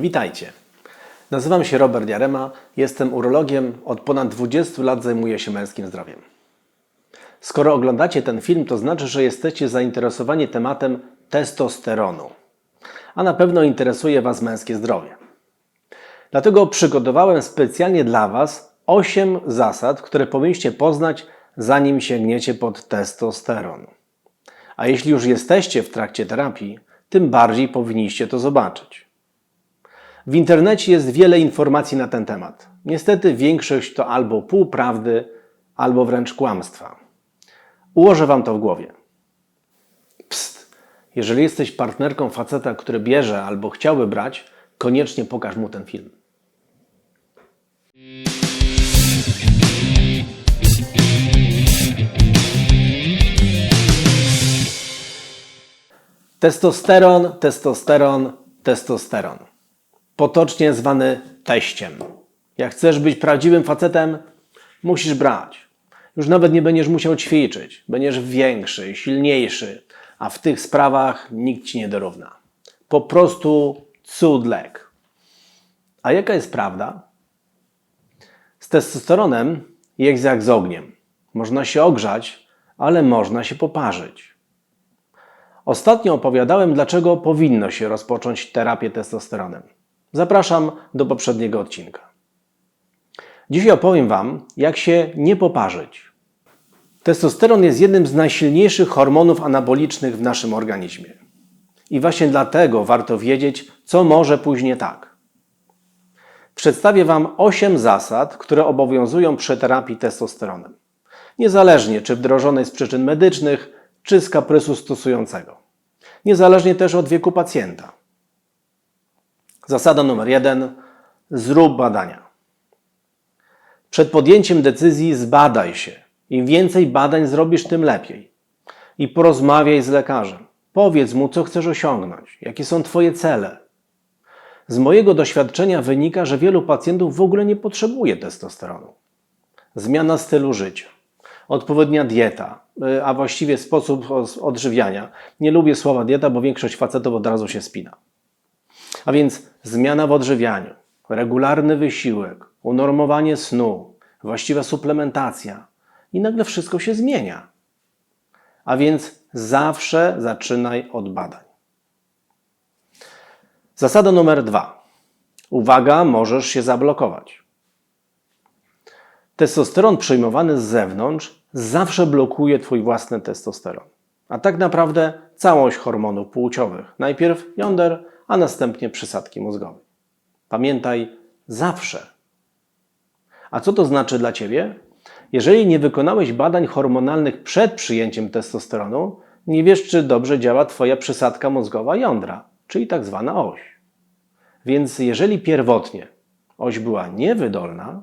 Witajcie. Nazywam się Robert Jarema, jestem urologiem, od ponad 20 lat zajmuję się męskim zdrowiem. Skoro oglądacie ten film, to znaczy, że jesteście zainteresowani tematem testosteronu, a na pewno interesuje Was męskie zdrowie. Dlatego przygotowałem specjalnie dla Was 8 zasad, które powinniście poznać, zanim sięgniecie pod testosteron. A jeśli już jesteście w trakcie terapii, tym bardziej powinniście to zobaczyć. W internecie jest wiele informacji na ten temat. Niestety większość to albo półprawdy, albo wręcz kłamstwa. Ułożę Wam to w głowie. Psst! Jeżeli jesteś partnerką faceta, który bierze albo chciałby brać, koniecznie pokaż mu ten film. Testosteron, testosteron, testosteron. Potocznie zwany teściem. Jak chcesz być prawdziwym facetem, musisz brać. Już nawet nie będziesz musiał ćwiczyć. Będziesz większy, silniejszy, a w tych sprawach nikt ci nie dorówna. Po prostu cud lek. A jaka jest prawda? Z testosteronem jest jak z ogniem. Można się ogrzać, ale można się poparzyć. Ostatnio opowiadałem, dlaczego powinno się rozpocząć terapię testosteronem. Zapraszam do poprzedniego odcinka. Dzisiaj opowiem Wam, jak się nie poparzyć. Testosteron jest jednym z najsilniejszych hormonów anabolicznych w naszym organizmie. I właśnie dlatego warto wiedzieć, co może pójść nie tak. Przedstawię Wam 8 zasad, które obowiązują przy terapii testosteronem. Niezależnie czy wdrożonej z przyczyn medycznych, czy z kaprysu stosującego. Niezależnie też od wieku pacjenta. Zasada numer jeden: zrób badania. Przed podjęciem decyzji zbadaj się. Im więcej badań zrobisz, tym lepiej. I porozmawiaj z lekarzem. Powiedz mu, co chcesz osiągnąć, jakie są Twoje cele. Z mojego doświadczenia wynika, że wielu pacjentów w ogóle nie potrzebuje testosteronu. Zmiana stylu życia, odpowiednia dieta, y, a właściwie sposób odżywiania. Nie lubię słowa dieta, bo większość facetów od razu się spina. A więc zmiana w odżywianiu, regularny wysiłek, unormowanie snu, właściwa suplementacja i nagle wszystko się zmienia. A więc zawsze zaczynaj od badań. Zasada numer dwa. Uwaga, możesz się zablokować. Testosteron przyjmowany z zewnątrz zawsze blokuje Twój własny testosteron. A tak naprawdę całość hormonów płciowych. Najpierw jąder, a następnie przysadki mózgowe. Pamiętaj, zawsze. A co to znaczy dla Ciebie? Jeżeli nie wykonałeś badań hormonalnych przed przyjęciem testosteronu, nie wiesz, czy dobrze działa Twoja przysadka mózgowa jądra, czyli tak zwana oś. Więc jeżeli pierwotnie oś była niewydolna,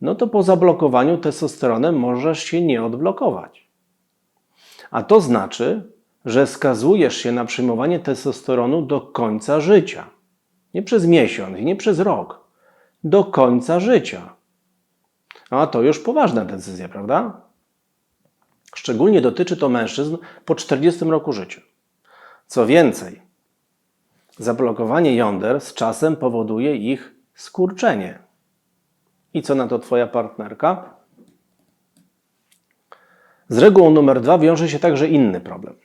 no to po zablokowaniu testosteronem możesz się nie odblokować. A to znaczy, że skazujesz się na przyjmowanie testosteronu do końca życia. Nie przez miesiąc i nie przez rok. Do końca życia. A to już poważna decyzja, prawda? Szczególnie dotyczy to mężczyzn po 40 roku życia. Co więcej, zablokowanie jąder z czasem powoduje ich skurczenie. I co na to Twoja partnerka? Z regułą numer dwa wiąże się także inny problem.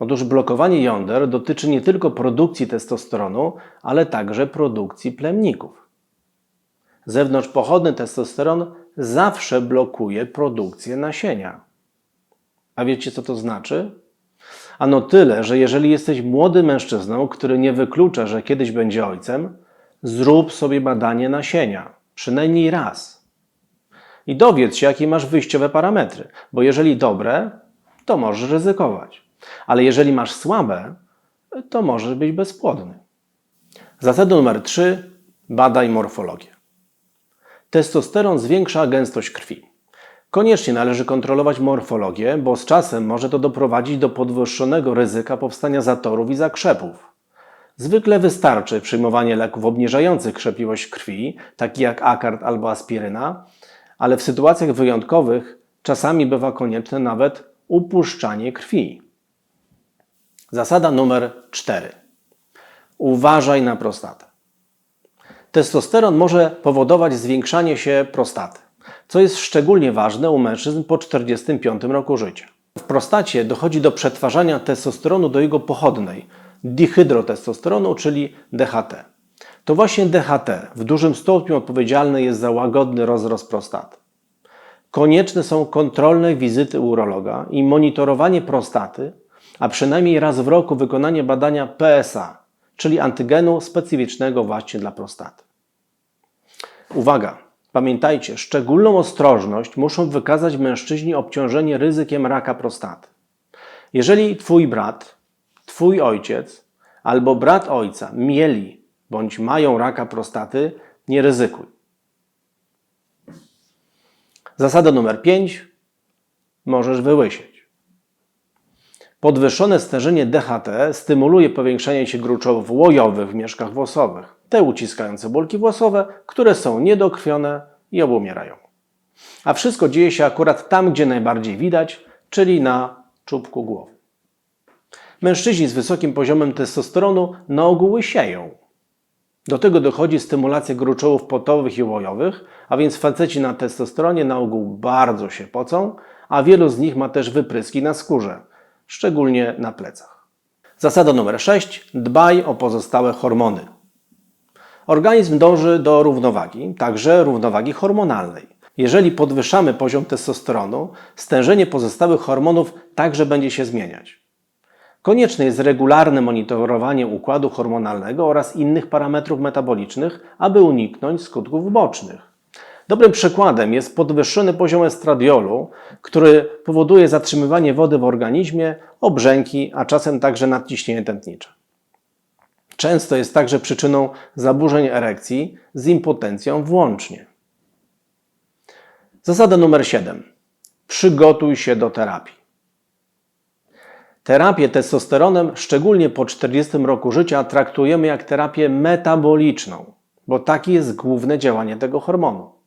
Otóż blokowanie jąder dotyczy nie tylko produkcji testosteronu, ale także produkcji plemników. Zewnątrzpochodny testosteron zawsze blokuje produkcję nasienia. A wiecie, co to znaczy? Ano tyle, że jeżeli jesteś młodym mężczyzną, który nie wyklucza, że kiedyś będzie ojcem, zrób sobie badanie nasienia, przynajmniej raz. I dowiedz się, jakie masz wyjściowe parametry, bo jeżeli dobre, to możesz ryzykować. Ale jeżeli masz słabe, to możesz być bezpłodny. Zasada numer 3. Badaj morfologię. Testosteron zwiększa gęstość krwi. Koniecznie należy kontrolować morfologię, bo z czasem może to doprowadzić do podwyższonego ryzyka powstania zatorów i zakrzepów. Zwykle wystarczy przyjmowanie leków obniżających krzepliwość krwi, takich jak akard albo aspiryna, ale w sytuacjach wyjątkowych czasami bywa konieczne nawet upuszczanie krwi. Zasada numer 4. Uważaj na prostatę. Testosteron może powodować zwiększanie się prostaty, co jest szczególnie ważne u mężczyzn po 45 roku życia. W prostacie dochodzi do przetwarzania testosteronu do jego pochodnej, dihydrotestosteronu, czyli DHT. To właśnie DHT w dużym stopniu odpowiedzialny jest za łagodny rozrost prostaty. Konieczne są kontrolne wizyty urologa i monitorowanie prostaty, a przynajmniej raz w roku wykonanie badania PSA, czyli antygenu specyficznego właśnie dla prostaty. Uwaga! Pamiętajcie, szczególną ostrożność muszą wykazać mężczyźni obciążeni ryzykiem raka prostaty. Jeżeli Twój brat, Twój ojciec albo brat ojca mieli bądź mają raka prostaty, nie ryzykuj. Zasada numer 5. Możesz wyłysieć. Podwyższone stężenie DHT stymuluje powiększanie się gruczołów łojowych w mieszkach włosowych, te uciskające bolki włosowe, które są niedokrwione i obumierają. A wszystko dzieje się akurat tam, gdzie najbardziej widać, czyli na czubku głowy. Mężczyźni z wysokim poziomem testosteronu na ogół łysieją. Do tego dochodzi stymulacja gruczołów potowych i łojowych, a więc faceci na testosteronie na ogół bardzo się pocą, a wielu z nich ma też wypryski na skórze, szczególnie na plecach. Zasada numer 6. Dbaj o pozostałe hormony. Organizm dąży do równowagi, także równowagi hormonalnej. Jeżeli podwyższamy poziom testosteronu, stężenie pozostałych hormonów także będzie się zmieniać. Konieczne jest regularne monitorowanie układu hormonalnego oraz innych parametrów metabolicznych, aby uniknąć skutków bocznych. Dobrym przykładem jest podwyższony poziom estradiolu, który powoduje zatrzymywanie wody w organizmie, obrzęki, a czasem także nadciśnienie tętnicze. Często jest także przyczyną zaburzeń erekcji z impotencją włącznie. Zasada numer 7. Przygotuj się do terapii. Terapię testosteronem, szczególnie po 40 roku życia, traktujemy jak terapię metaboliczną, bo takie jest główne działanie tego hormonu.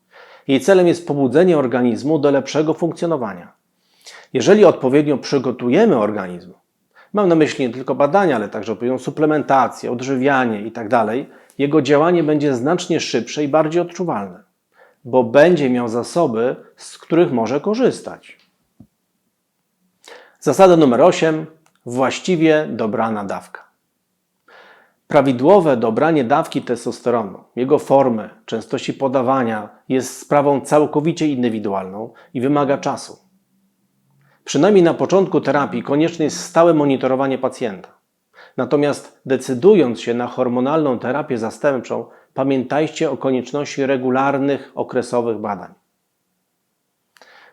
Jej celem jest pobudzenie organizmu do lepszego funkcjonowania. Jeżeli odpowiednio przygotujemy organizm, mam na myśli nie tylko badania, ale także odpowiednią suplementację, odżywianie itd., jego działanie będzie znacznie szybsze i bardziej odczuwalne, bo będzie miał zasoby, z których może korzystać. Zasada numer 8. Właściwie dobrana dawka. Prawidłowe dobranie dawki testosteronu, jego formy, częstości podawania jest sprawą całkowicie indywidualną i wymaga czasu. Przynajmniej na początku terapii konieczne jest stałe monitorowanie pacjenta. Natomiast decydując się na hormonalną terapię zastępczą, pamiętajcie o konieczności regularnych, okresowych badań.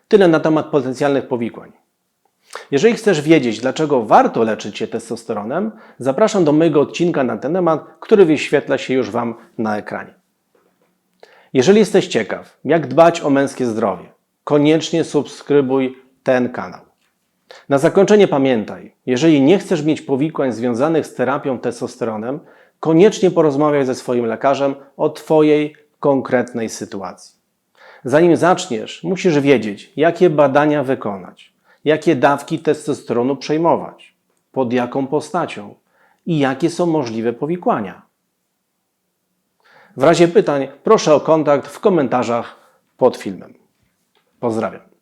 Tyle na temat potencjalnych powikłań. Jeżeli chcesz wiedzieć, dlaczego warto leczyć się testosteronem, zapraszam do mojego odcinka na ten temat, który wyświetla się już Wam na ekranie. Jeżeli jesteś ciekaw, jak dbać o męskie zdrowie, koniecznie subskrybuj ten kanał. Na zakończenie pamiętaj, jeżeli nie chcesz mieć powikłań związanych z terapią testosteronem, koniecznie porozmawiaj ze swoim lekarzem o Twojej konkretnej sytuacji. Zanim zaczniesz, musisz wiedzieć, jakie badania wykonać jakie dawki testosteronu przejmować, pod jaką postacią i jakie są możliwe powikłania. W razie pytań proszę o kontakt w komentarzach pod filmem. Pozdrawiam.